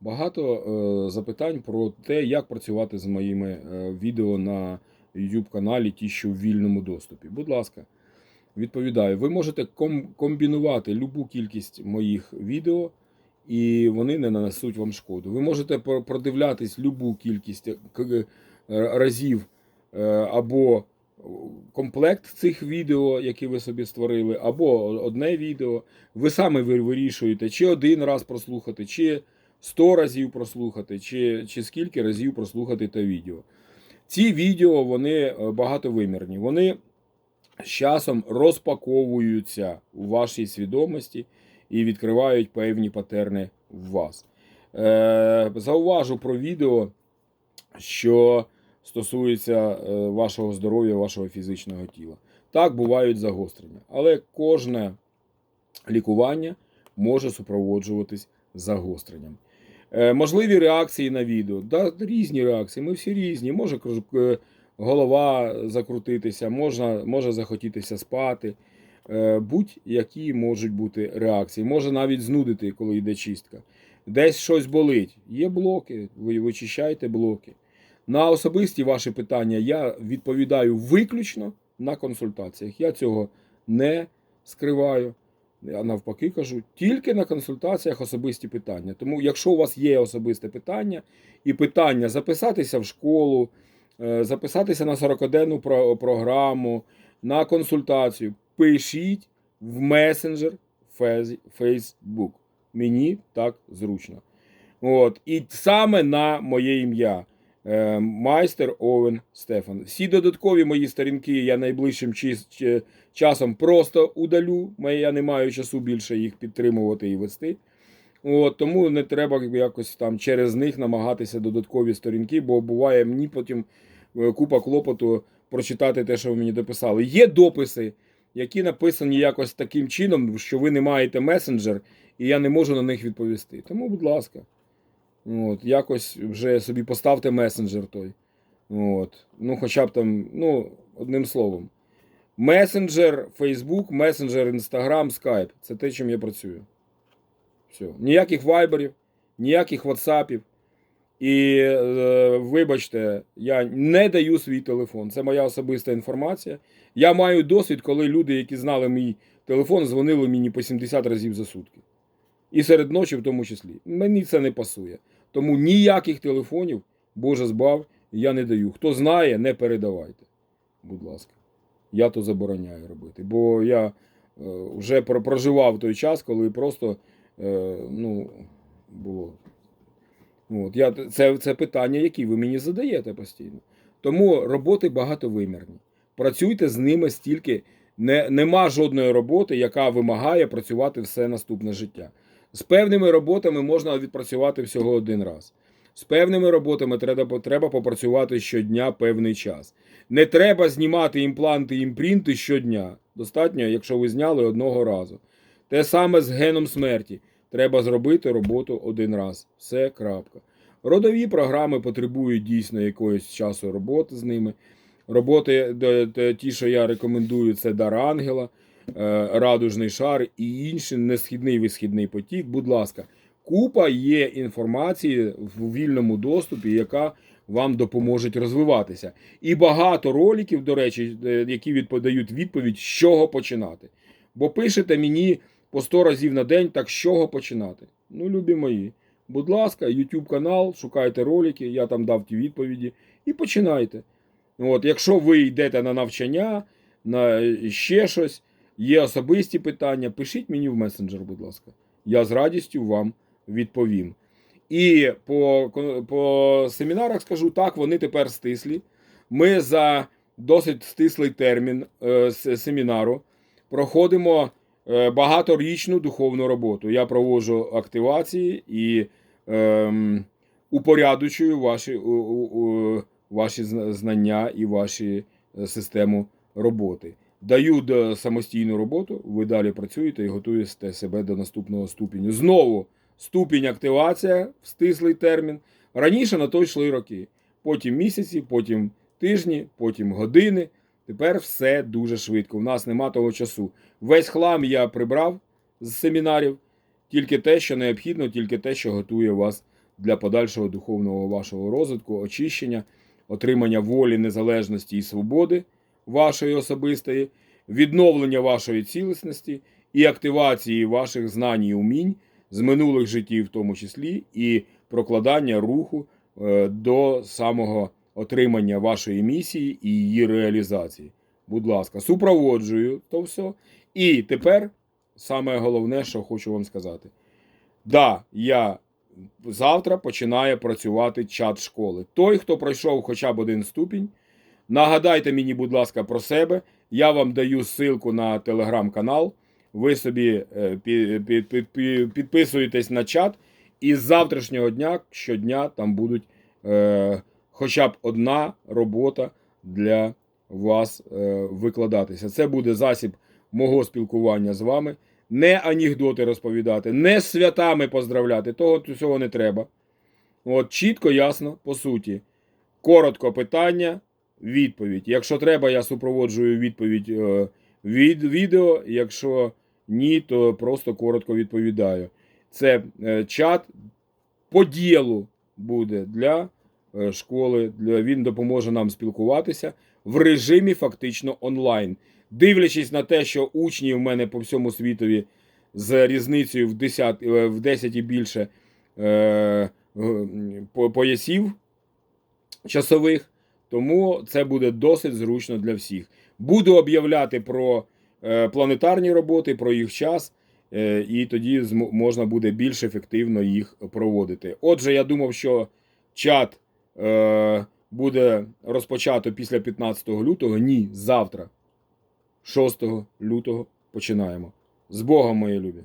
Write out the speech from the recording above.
багато е, запитань про те, як працювати з моїми е, відео на YouTube каналі, ті, що в вільному доступі. Будь ласка, відповідаю. Ви можете ком- комбінувати любу кількість моїх відео, і вони не нанесуть вам шкоду. Ви можете про- продивлятись любу кількість е, разів або комплект цих відео, які ви собі створили, або одне відео. Ви самі вирішуєте, чи один раз прослухати, чи 100 разів прослухати, чи, чи скільки разів прослухати те відео. Ці відео вони е, багатовимірні. Вони з часом розпаковуються у вашій свідомості і відкривають певні патерни в вас. Е, зауважу про відео, що стосується е, вашого здоров'я, вашого фізичного тіла. Так, бувають загострення, але кожне лікування може супроводжуватись загостренням. Е, можливі реакції на відео. Да, різні реакції, ми всі різні. Може е, голова закрутитися, можна, може захотітися спати. Е, будь-які можуть бути реакції. Може навіть знудити, коли йде чистка. Десь щось болить. Є блоки, ви вичищаєте блоки. На особисті ваші питання я відповідаю виключно на консультаціях. Я цього не скриваю. Я навпаки кажу, тільки на консультаціях особисті питання. Тому, якщо у вас є особисте питання і питання записатися в школу, е, записатися на 40-денну програму, на консультацію, пишіть в месенджер Facebook. Мені так зручно. От. І саме на моє ім'я. Е, Майстер Овен Стефан. Всі додаткові мої сторінки я найближчим часом просто удалю. Я не маю часу більше їх підтримувати і вести. От, тому не треба якось там через них намагатися додаткові сторінки, бо буває мені потім е, купа клопоту прочитати те, що ви мені дописали. Є дописи, які написані якось таким чином, що ви не маєте месенджер, і я не можу на них відповісти. Тому, будь ласка. От, якось вже собі поставте месенджер той. От. Ну, хоча б там, ну, одним словом. Месенджер, Facebook, месенджер, Instagram, Skype. Це те, чим я працюю. Все. Ніяких вайберів, ніяких ватсапів. І е, вибачте, я не даю свій телефон. Це моя особиста інформація. Я маю досвід, коли люди, які знали мій телефон, дзвонили мені по 70 разів за сутки. І серед ночі в тому числі. Мені це не пасує. Тому ніяких телефонів, Боже збав, я не даю. Хто знає, не передавайте. Будь ласка. Я то забороняю робити. Бо я е, вже проживав той час, коли просто е, ну, було. От, я, це, це питання, які ви мені задаєте постійно. Тому роботи багатовимірні. Працюйте з ними стільки. Не, нема жодної роботи, яка вимагає працювати все наступне життя. З певними роботами можна відпрацювати всього один раз. З певними роботами треба, треба попрацювати щодня певний час. Не треба знімати імпланти і імпринти щодня. Достатньо, якщо ви зняли одного разу. Те саме з геном смерті. Треба зробити роботу один раз. Все крапка. Родові програми потребують дійсно якогось часу роботи з ними. Роботи, ті, що я рекомендую, це дар ангела, радужний шар і інший несхідний висхідний потік. Будь ласка, купа є інформації в вільному доступі, яка вам допоможе розвиватися. І багато роликів, до речі, е, які відповідають відповідь, з чого починати. Бо пишете мені по 100 разів на день, так з чого починати? Ну, любі мої. Будь ласка, YouTube канал, шукайте ролики, я там дав ті відповіді і починайте. От, якщо ви йдете на навчання, на ще щось, є особисті питання, пишіть мені в месенджер, будь ласка. Я з радістю вам відповім. І по, по семінарах скажу так, вони тепер стислі. Ми за досить стислий термін е, семінару проходимо е, багаторічну духовну роботу. Я проводжу активації і ем, упорядочую ваші, у, у, у, ваші знання і ваші е, систему роботи. Даю самостійну роботу, ви далі працюєте і готуєте себе до наступного ступеню. Знову ступінь активація стислий термін. Раніше на то йшли роки. Потім місяці, потім тижні, потім години. Тепер все дуже швидко. У нас нема того часу. Весь хлам я прибрав з семінарів, тільки те, що необхідно, тільки те, що готує вас для подальшого духовного вашого розвитку, очищення, отримання волі, незалежності і свободи вашої особистої, відновлення вашої цілісності і активації ваших знань і умінь з минулих життів, в тому числі, і прокладання руху е, до самого отримання вашої місії і її реалізації. Будь ласка, супроводжую то все. І тепер саме головне, що хочу вам сказати. Да, я завтра починає працювати чат школи. Той, хто пройшов хоча б один ступінь, нагадайте мені, будь ласка, про себе. Я вам даю ссылку на телеграм-канал. Ви собі е, пі- пі- пі- пі- підписуєтесь на чат, і з завтрашнього дня щодня там будуть е, хоча б одна робота для вас е, викладатися. Це буде засіб мого спілкування з вами. Не анекдоти розповідати, не святами поздравляти. Того цього не треба. От чітко, ясно, по суті. Коротко питання, відповідь. Якщо треба, я супроводжую відповідь е, від відео. Якщо ні, то просто коротко відповідаю. Це е, чат по ділу буде для е, школи. Він допоможе нам спілкуватися в режимі фактично онлайн. Дивлячись на те, що учні в мене по всьому світові з різницею в 10, е, в 10 і більше поясів часових, тому це буде досить зручно для всіх. Буду об'являти про е, планетарні роботи, про їх час, е, і тоді можна буде більш ефективно їх проводити. Отже, я думав, що чат е, буде розпочато після 15 лютого. Ні, завтра, 6 лютого, починаємо. З Богом, мої любі!